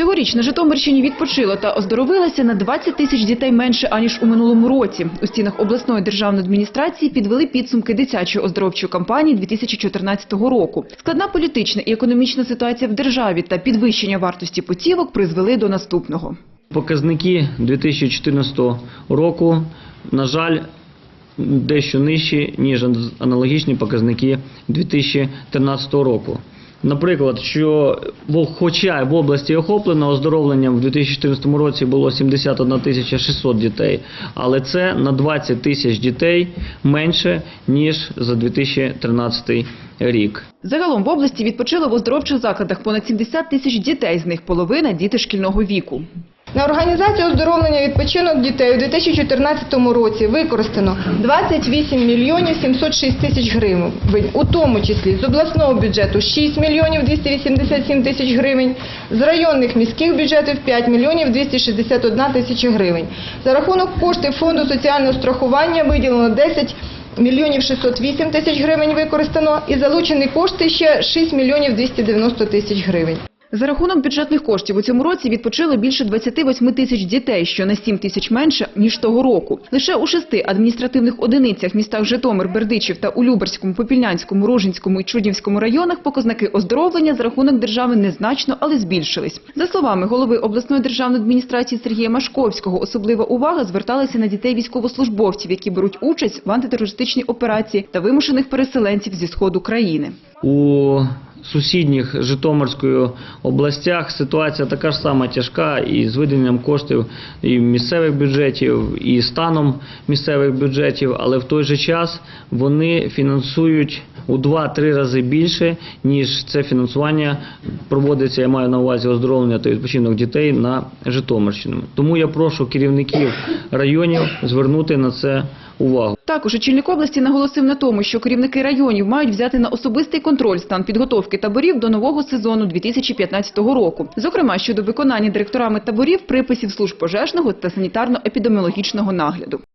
Цьогоріч на Житомирщині відпочило та оздоровилося на 20 тисяч дітей менше, аніж у минулому році. У стінах обласної державної адміністрації підвели підсумки дитячої оздоровчої кампанії 2014 року. Складна політична і економічна ситуація в державі та підвищення вартості путівок призвели до наступного. Показники 2014 року, на жаль, дещо нижчі, ніж аналогічні показники 2013 року. Наприклад, що хоча в області охоплено оздоровленням в 2014 році було 71 тисяча 600 дітей, але це на 20 тисяч дітей менше, ніж за 2013 рік. Загалом в області відпочило в оздоровчих закладах понад 70 тисяч дітей, з них половина – діти шкільного віку. На організацію оздоровлення відпочинок дітей у 2014 році використано 28 мільйонів 706 тисяч гривень, у тому числі з обласного бюджету 6 мільйонів 287 тисяч гривень, з районних міських бюджетів 5 мільйонів 261 тисяча гривень. За рахунок коштів фонду соціального страхування виділено 10 мільйонів 608 тисяч гривень використано і залучені кошти ще 6 мільйонів 290 тисяч гривень. За рахунок бюджетних коштів у цьому році відпочило більше 28 тисяч дітей, що на 7 тисяч менше, ніж того року. Лише у шести адміністративних одиницях містах Житомир, Бердичів та у Люберському, Попільнянському, Рожинському і Чуднівському районах показники оздоровлення за рахунок держави незначно, але збільшились. За словами голови обласної державної адміністрації Сергія Машковського, особлива увага зверталася на дітей військовослужбовців, які беруть участь в антитерористичній операції та вимушених переселенців зі сходу країни. У сусідніх Житомирської областях. Ситуація така ж сама тяжка і з виділенням коштів і місцевих бюджетів, і станом місцевих бюджетів, але в той же час вони фінансують у 2-3 рази більше, ніж це фінансування проводиться, я маю на увазі оздоровлення та відпочинок дітей на Житомирщину. Тому я прошу керівників районів звернути на це увагу. Також очільник області наголосив на тому, що керівники районів мають взяти на особистий контроль стан підготовки таборів до нового сезону 2015 року. Зокрема, щодо виконання директорами таборів приписів служб пожежного та санітарно-епідеміологічного нагляду.